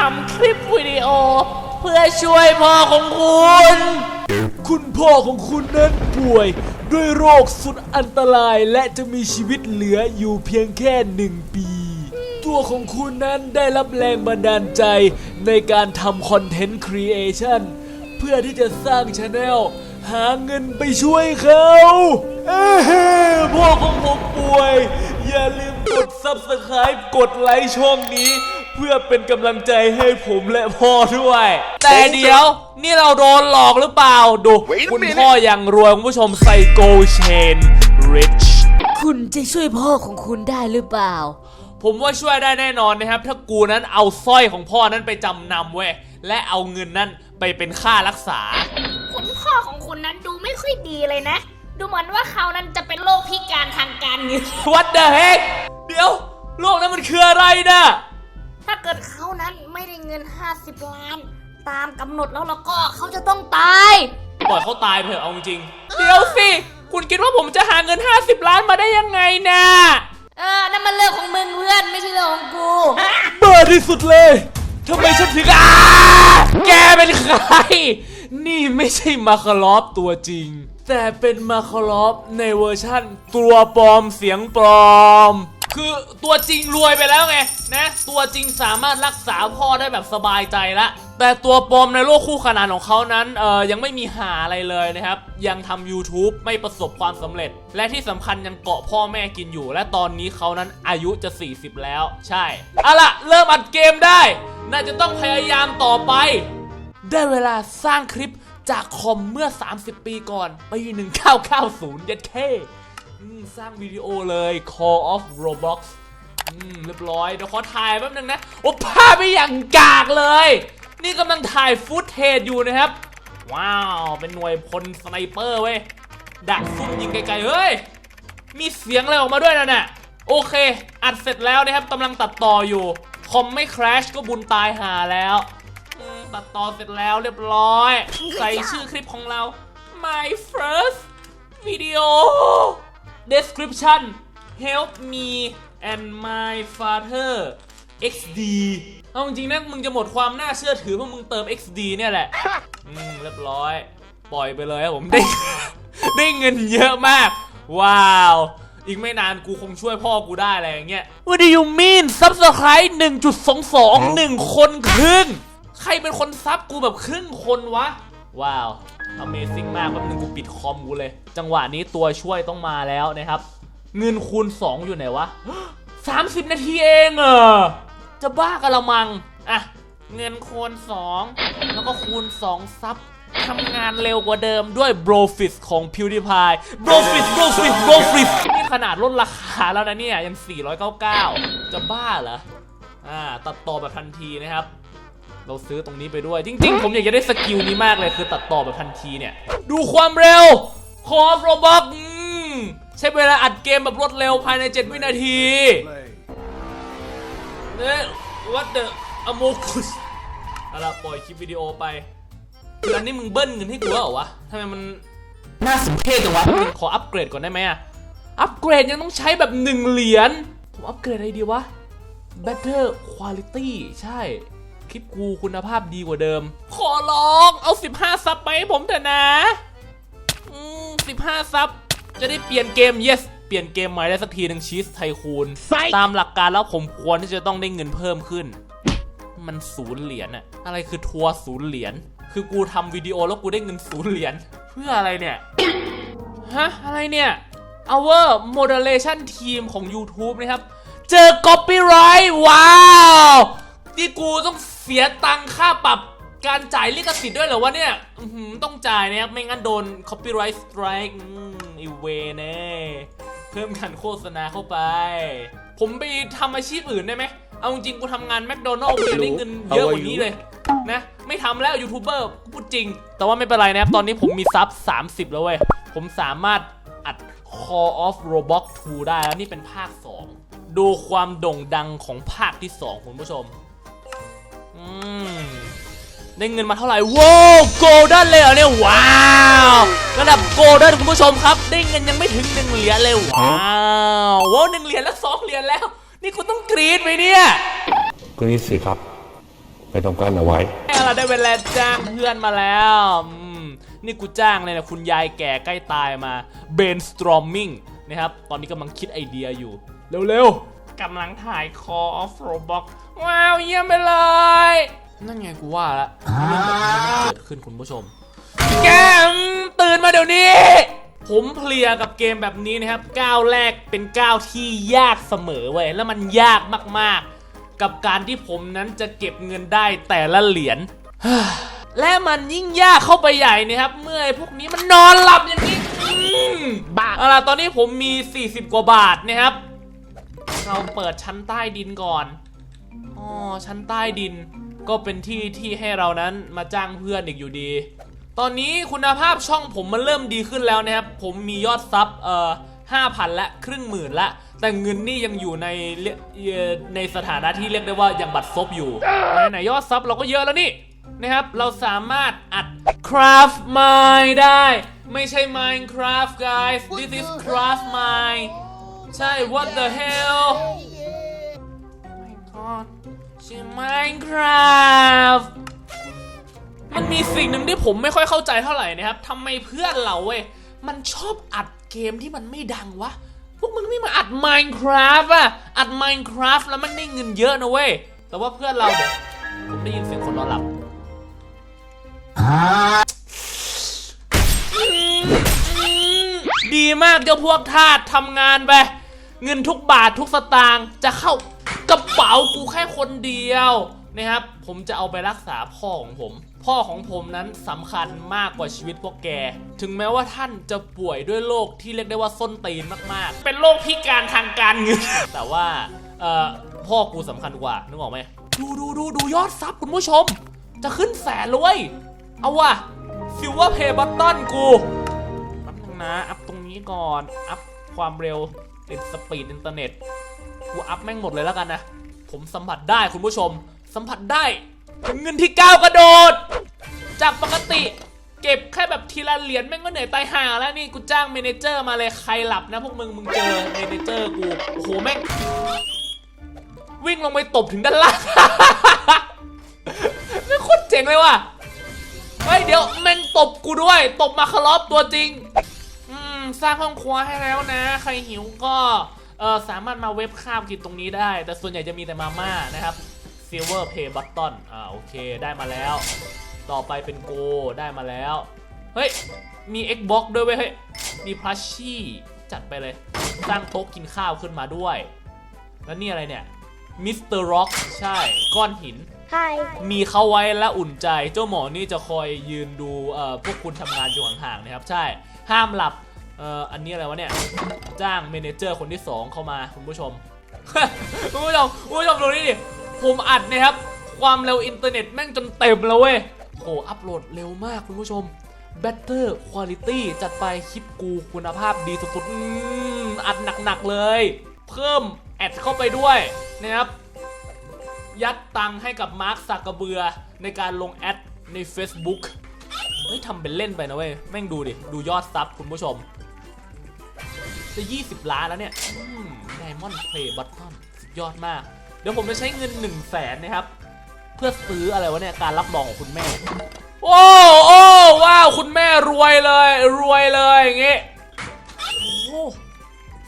ทำคลิปวิดีโอ เพื่อช่วยพ่อของคุณ คุณพ่อของคุณนั้นป่วย ด้วยโรคสุดอันตรายและจะมีชีวิตเหลืออยู่เพียงแค่หนึ่งปี ตัวของคุณนั้นได้รับแรงบันดาลใจในการทำคอนเทนต์ครีเอชันเพื่อที่จะสร้างชาแนลหาเงินไปช่วยเขาเอ้พ่อของผมป่วย อย่าลืมกด Subscribe กดไลค์ช่องนี้ พื่อเป็นกำลังใจให้ผมและพ่อด้วย แต่เดี๋ยว นี่เราโดนหลอกหรือเปล่า ดู Wait a คุณ minute พ่อยังรวยคุณผู้ชมไซโกเชนริช คุณจะช่วยพ่อของคุณได้หรือเปล่า ผมว่าช่วยได้แน่นอนนะครับ ถ้ากูนั้นเอาสร้อยของพ่อนั้นไปจำนำเว้ย และเอาเงินนั้นไปเป็นค่ารักษา คุณพ่อของคุณนั้นดูไม่ค่อยดีเลยนะ ดูเหมือนว่าเขานั้นจะเป็นโรคพิการทางการเงิน What the heck เดี๋ยว โลกนั้นมันคืออะไรนะ ถ้าเกิดเขานั้นไม่ได้เงิน 50 ล้าน ตามกำหนดแล้วแล้วก็เขาจะต้องตาย ปล่อยเขาตายไปเถอะเอาจริงๆเดี๋ยวสิ คุณคิดว่าผมจะหาเงิน 50 ล้านมาได้ยังไงนะเออนั่นมันเรื่องของมึงเพื่อนไม่ใช่เรื่องของกูบ้าที่สุดเลยทำไมฉันถึงอ้าแกเป็นใคร นี่ไม่ใช่มาคารอฟตัวจริง แต่เป็นมาคารอฟในเวอร์ชั่นตัวปลอมเสียงปลอม คือตัวจริงรวยไปแล้วไงนะตัวจริงสามารถรักษาพ่อได้แบบสบายใจละแต่ตัวปลอมในโลกคู่ขนานของเขานั้นเออยังไม่มีหาอะไรเลยนะครับ ยังทำ YouTube ไม่ประสบความสำเร็จ และที่สำคัญยังเกาะพ่อแม่กินอยู่ และตอนนี้เขานั้นอายุจะ 40 แล้ว ใช่เอาล่ะ เริ่มอัดเกมได้ น่าจะต้องพยายามต่อไป ได้เวลาสร้างคลิปจากคอมเมื่อ 30 ปีก่อนปี1990 ยัดเท่ สร้างวิดีโอเลย Call of Roblox เรียบร้อย เดี๋ยวขอถ่ายแป๊บนึงนะ โอ้ภาพไม่อย่างกากเลย นี่กำลังถ่ายฟุตเทจอยู่นะครับ ว้าว เป็นหน่วยพลสไนเปอร์เว้ย ดักซุ่มยิงไกลๆ เฮ้ย มีเสียงอะไรออกมาด้วยนะน่ะโอเค อัดเสร็จแล้วนะครับกำลังตัดต่ออยู่ คอมไม่คราชก็บุญตายหาแล้วตัดต่อเสร็จแล้วเรียบร้อย ใส่ชื่อคลิปของเรา my first video description help me and my father XD เอาจริงๆนะมึงจะหมดความน่าเชื่อถือเพราะมึงเติม XD เนี่ยแหละ อืม เรียบร้อย ปล่อยไปเลยครับผมได้ได้เงินเยอะมาก ว้าว อีกไม่นานกูคงช่วยพ่อกูได้อะไรอย่างเงี้ย What do you mean subscribe 1.22 1 คนครึ่ง ใครเป็นคนซับกูแบบครึ่งคนวะ ว้าว Amazing มากแป๊บนึงกูปิดคอมกูเลย จังหวะนี้ตัวช่วยต้องมาแล้วนะครับ เงินคูณ 2 อยู่ไหนวะ 30 นาทีเองเหรอจะบ้ากันละมัง อะ เงินคูณ 2 แล้วก็คูณ 2 ซับทำงานเร็วกว่าเดิมด้วย b r o f i s ของ PewDiePie Brofist Brofist Brofist นี่ขนาดลดราคาแล้วนะเนี่ย ยัง 499 จะบ้าเหรอ อ่า ตัดต่อแบบทันทีนะครับ เราซื้อตรงนี้ไปด้วย จริง ๆ ผมอยากจะได้สกิลนี้มากเลยคือตัดต่อแบบทันทีเนี่ย ดูความเร็วคอฟโรบ็อกใช้เวลาอัดเกมแบบรวดเร็วภายใน 7 วินาทีเอ๊ะ what the amokus เอาล่ะปล่อยคลิปวิดีโอไปอันนี้มึงเบิ้ลเงินให้กูเหรอวะทำไมมันน่าสมเพชจังวะ ขออัปเกรดก่อนได้ไหมอะอัปเกรดยังต้องใช้แบบหนึ่งเหรียญ ผมอัปเกรดอะไรดีวะ better quality ใช่ คลิปกูคุณภาพดีกว่าเดิม ขอร้องเอา 15 ซับไปให้ผมเถอะนะ อืม15 ซับ จะได้เปลี่ยนเกม yes เปลี่ยนเกมใหม่ได้สักทีหนึ่งชีสไทคูนตามหลักการแล้วผมควรที่จะต้องได้เงินเพิ่มขึ้น มันศูนย์เหรียญอะอะไรคือทัวร์ศูนย์เหรียญคือกูทำวิดีโอแล้วกูได้เงินศูนย์เหรียญเพื่ออะไรเนี่ยฮะอะไรเนี่ย our moderation team ของ YouTube นะครับ เจอ copyright ว้าว ที่กูต้องเสียตังค่าปรับการจ่ายลิขสิทธิ์ด้วยเหรอวะเนี่ยต้องจ่ายนะครับ ไม่งั้นโดน copyright strike อีเวเน่เพิ่มการโฆษณาเข้าไป ผมไปทำอาชีพอื่นได้ไหม เอาจริงๆกูทำงานแมคโดนัลล์กูจะได้เงินเยอะกว่านี้เลยนะไม่ทำแล้วยูทูบเบอร์พูดจริง แต่ว่าไม่เป็นไรนะครับ ตอนนี้ผมมีซับ 30 แล้วเว้ย ผมสามารถอัด Call of Roblox 2 ได้แล้วนี่เป็นภาค 2 ดูความโด่งดังของภาคที่ 2 คุณผู้ชม ได้เงินมาเท่าไหร่ว้าวโกลด้นเลยเหรอเนี่ยว้าวระดับโกลด้นคุณผู้ชมครับ ได้เงินยังไม่ถึงหนึ่งเหรียญเลยว้าวว้าวหนึ่งเหรียญแล้วสองเหรียญแล้ว นี่คุณต้องกรี๊ดไหมเนี่ยกรีดสิครับไปต้องการเอาไว้เราได้เวลาจ้างเพื่อนมาแล้วอืมนี่กูจ้างเลยนะคุณยายแก่ใกล้ตายมา brainstorming นะครับ ตอนนี้กำลังคิดไอเดียอยู่ เร็วๆกำลังถ่าย Call of Roblox ว้าวเยี่ยมไปเลย นั่นไงกูว่าละเรื่องแบบนี้มันเกิดขึ้นคุณผู้ชม แกมตื่นมาเดี๋ยวนี้ ผมเพลียกับเกมแบบนี้นะครับก้าวแรกเป็นก้าวที่ยากเสมอเว้ยแล้วมันยากมากๆ กับการที่ผมนั้นจะเก็บเงินได้แต่ละเหรียญและมันยิ่งยากเข้าไปใหญ่นะครับ เมื่อไอ้พวกนี้มันนอนหลับอย่างนี้บ้าเอาล่ะตอนนี้ผมมี 40 กว่าบาทนะครับ เราเปิดชั้นใต้ดินก่อน อ๋อชั้นใต้ดินก็เป็นที่ที่ให้เรานั้นมาจ้างเพื่อนอีกอยู่ดี ตอนนี้คุณภาพช่องผมมันเริ่มดีขึ้นแล้วนะครับ ผมมียอดซับเอ่อห้าพันละครึ่งหมื่นละ แต่เงินนี่ยังอยู่ในในสถานะที่เรียกได้ว่ายังบัตรซบอยู่ไหนๆยอดซับเราก็เยอะแล้วนี่นะครับ เราสามารถอัด craft mine ได้ ไม่ใช่ Minecraft guys this is craft mine ใช่ what the hell god ชื่อ Minecraft มันมีสิ่งหนึ่งที่ผมไม่ค่อยเข้าใจเท่าไหร่นะครับทำไมเพื่อนเราเว้ย มันชอบอัดเกมที่มันไม่ดังวะ พวกมึงไม่มาอัด Minecraft อะอัด Minecraft แล้วมันได้เงินเยอะนะเว้ย แต่ว่าเพื่อนเราเดี๋ยวผมได้ยินเสียงคนนอนหลับดีมากเจ้าพวกทาสทำงานไป เงินทุกบาททุกสตางค์จะเข้า กระเป๋ากูแค่คนเดียวนะครับ ผมจะเอาไปรักษาพ่อของผม พ่อของผมนั้นสำคัญมากกว่าชีวิตพวกแก ถึงแม้ว่าท่านจะป่วยด้วยโรคที่เรียกได้ว่าส้นตีนมากๆ เป็นโรคพิการทางการเงิน แต่ว่าเอ่อพ่อกูสำคัญกว่า นึกออกไหม ดูดูดูดูยอดซับคุณผู้ชม จะขึ้นแสนเลย เอาว่ะซิลเวอร์เพย์บัตตอนกูแป๊บนึงนะ อัพตรงนี้ก่อน อัพความเร็วติดสปีดอินเทอร์เน็ต กูอัพแม่งหมดเลยแล้วกันนะ ผมสัมผัสได้คุณผู้ชม สัมผัสได้ถึงเงินที่ก้าวกระโดด จากปกติเก็บแค่แบบทีละเหรียญแม่งก็เหนื่อยตายห่าแล้วนี่กูจ้างเมเนเจอร์มาเลยใครหลับนะพวกมึงมึงเจอเมนเจอร์กูโอ้โหแม่งวิ่งลงไปตบถึงด้านล่างไม่โคตรเจ๋งเลยว่ะเฮ้ยเดี๋ยวแม่งตบกูด้วย ตบมาคารอบตัวจริง อืมสร้างห้องครัวให้แล้วนะ ใครหิวก็ เออสามารถมาเว็บข้าวกินตรงนี้ได้ แต่ส่วนใหญ่จะมีแต่มาม่านะครับ Silver Pay Button อ่าโอเคได้มาแล้ว ต่อไปเป็นโกได้มาแล้ว เฮ้ย มี Xbox ด้วยเว้ยเฮ้ย มีพลัชชี่จัดไปเลย สร้างโต๊ะกินข้าวขึ้นมาด้วย แล้วนี่อะไรเนี่ยมิสเตอร์ร็อกใช่ ก้อนหินมีเขาไว้และอุ่นใจ เจ้าหมอนี่จะคอยยืนดูเอ่อพวกคุณทำงานอยู่ห่างๆนะครับ ใช่ ห้ามหลับ เอ่ออันนี้อะไรวะเนี่ยจ้างเมเนเจอร์คนที่ 2 เข้ามาคุณผู้ชมคุณผู้ชมคุณผู้ชมดูนี่ดิผมอัดนะครับ ความเร็วอินเทอร์เน็ตแม่งจนเต็มแล้วเว้ยโหอัพโหลดเร็วมากคุณผู้ชม Better Quality จัดไปคลิปกูคุณภาพดีสุดๆอัดหนักๆเลย เพิ่มแอดเข้าไปด้วยนะครับ ยัดตังให้กับมาร์คสักกระเบือ ในการลงแอดใน Facebook เฮ้ยทำเป็นเล่นไปนะเว้ย แม่งดูดิ ดูยอดซับคุณผู้ชม จะ 20 ล้านแล้วเนี่ยไดมอนด์เพลย์บัตตอนสุดยอดมาก เดี๋ยวผมจะใช้เงิน 1 0 0 0 0แสนนะครับ เพื่อซื้ออะไรวะเนี่ย การรับรองของคุณแม่ โอ้โอ้ว้าว คุณแม่รวยเลย รวยเลยอย่างงี้โอ้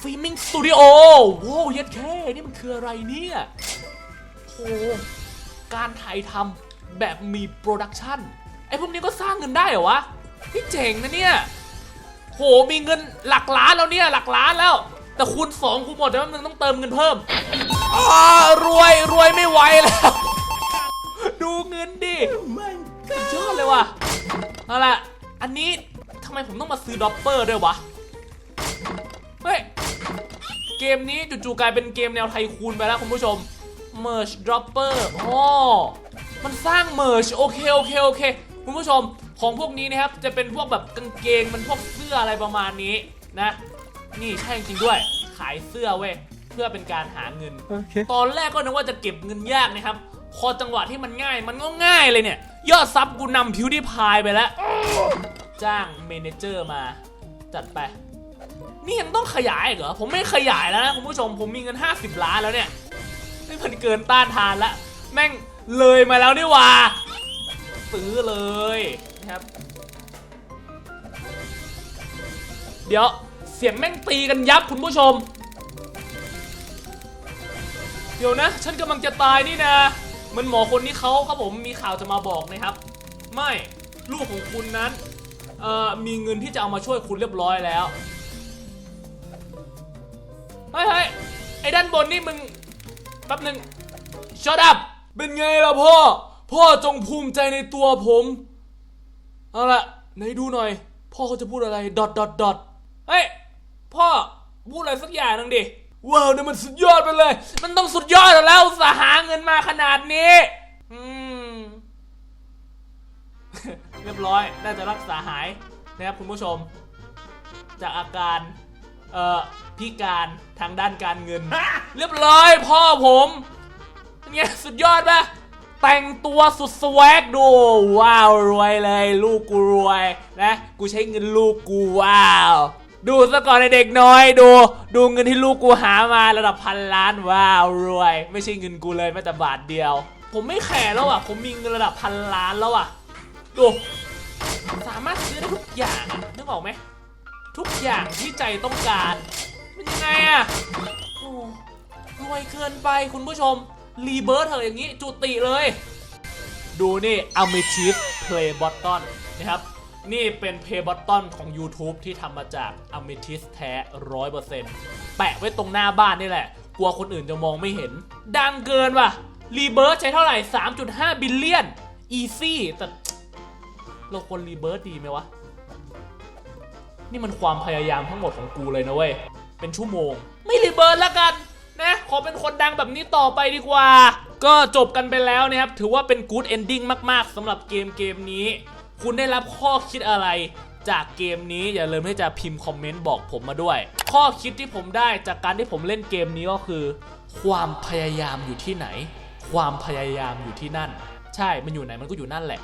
ฟิล์มิงสตูดิโอโว้เย็ดแค่นี่มันคืออะไรเนี่ยโหการถ่ายทำแบบมีโปรดักชันไอ้พวกนี้ก็สร้างเงินได้เหรอวะนี่เจ๋งนะเนี่ย โหมีเงินหลักล้านแล้วเนี่ยหลักล้านแล้ว แต่คูณสองคูณหมดแล้วนึงต้องเติมเงินเพิ่มอ่ารวยรวยไม่ไหวแล้ว ดูเงินดิสุดยอดเลยว่ะเอาล่ะอันนี้ทำไมผมต้องมาซื้อดอปเปอร์ด้วยวะ เฮ้ย เกมนี้จู่ๆกลายเป็นเกมแนวไทคูนไปแล้วคุณผู้ชม Merge Dropper อ๋อมันสร้าง Merge โอเค โอเค โอเค คุณผู้ชม ของพวกนี้นะครับจะเป็นพวกแบบกางเกงมันพวกเสื้ออะไรประมาณนี้นะ นี่ใช่จริงๆด้วย ขายเสื้อเว้ยเพื่อเป็นการหาเงินตอนแรกก็นึกว่าจะเก็บเงินยากนะครับ พอจังหวะที่มันง่ายมันก็ง่ายเลยเนี่ย ยอดซับกูนำพิวที่พายไปแล้ว จ้างเมเนเจอร์มา จัดไป นี่ยังต้องขยายอีกเหรอ ผมไม่ขยายแล้วนะคุณผู้ชม ผมมีเงิน 50 ล้านแล้วเนี่ยนี่มันเกินต้านทานละ แม่งเลยมาแล้วนี่หว่า ซื้อเลยนะ ครับ เดี๋ยวเสียงแม่งตีกันยับคุณผู้ชม เดี๋ยวนะ ฉันกำลังจะตายนี่นะมันหมอคนนี้เขาครับผมมีข่าวจะมาบอกนะครับ ไม่ลูกของคุณนั้นเอ่อมีเงินที่จะเอามาช่วยคุณเรียบร้อยแล้วเฮ้ยเฮ้ยไอ้ด้านบนนี่มึงแป๊บหนึ่ง shut up เป็นไงล่ะพ่อ พ่อจงภูมิใจในตัวผม เอาละไหนดูหน่อย พ่อเขาจะพูดอะไรดอทดอทดอทเฮ้ยพ่อพูดอะไรสักอย่างหนึงดิว้าวนี่มันสุดยอดไปเลย มันต้องสุดยอดอยู่แล้วอุตสาห์หาเงินมาขนาดนี้ อืม เรียบร้อย น่าจะรักษาหายนะครับคุณผู้ชม จากอาการ เอ่อพิการทางด้านการเงิน เรียบร้อยพ่อผมเป็นไงสุดยอดปะ แต่งตัวสุดสวกดู ว้าวรวยเลย ลูกกูรวยนะ กูใช้เงินลูกกูว้าว ดูซะก่อนไอเด็กน้อยดู ดูเงินที่ลูกกูหามาระดับพันล้านว้าวรวย ไม่ใช่เงินกูเลยแม้แต่บาทเดียว ผมไม่แข่แล้วอะ ผมมีเงินระดับพันล้านแล้วอะ ดู สามารถซื้อได้ทุกอย่างนึกออกไหมทุกอย่างที่ใจต้องการเป็นยังไงอะรวยเกินไปคุณผู้ชม รีเบิร์ตเถอะอย่างนี้จุติเลย ดูนี่ Amethyst Play Button นะครับ นี่เป็น Play Button ของ YouTube ที่ทำมาจาก Amethyst แท้100%แปะไว้ตรงหน้าบ้านนี่แหละ กลัวคนอื่นจะมองไม่เห็น ดังเกินว่ะรีเบิร์ตใช้เท่าไหร่ 3.5 บิลเลียน Easy แต่เราควรรีเบิร์ตดีไหมวะ นี่มันความพยายามทั้งหมดของกูเลยนะเว้ย เป็นชั่วโมง ไม่รีเบิร์ดแล้วกัน นะขอเป็นคนดังแบบนี้ต่อไปดีกว่า ก็จบกันไปแล้วนะครับ ถือว่าเป็นกู๊ดเอนดิ้งมาก ๆสำหรับเกมเกมนี้ คุณได้รับข้อคิดอะไรจากเกมนี้อย่าลืมที่จะพิมพ์คอมเมนต์บอกผมมาด้วย ข้อคิดที่ผมได้จากการที่ผมเล่นเกมนี้ก็คือ ความพยายามอยู่ที่ไหน ความพยายามอยู่ที่นั่น ใช่ มันอยู่ไหนมันก็อยู่นั่นแหละ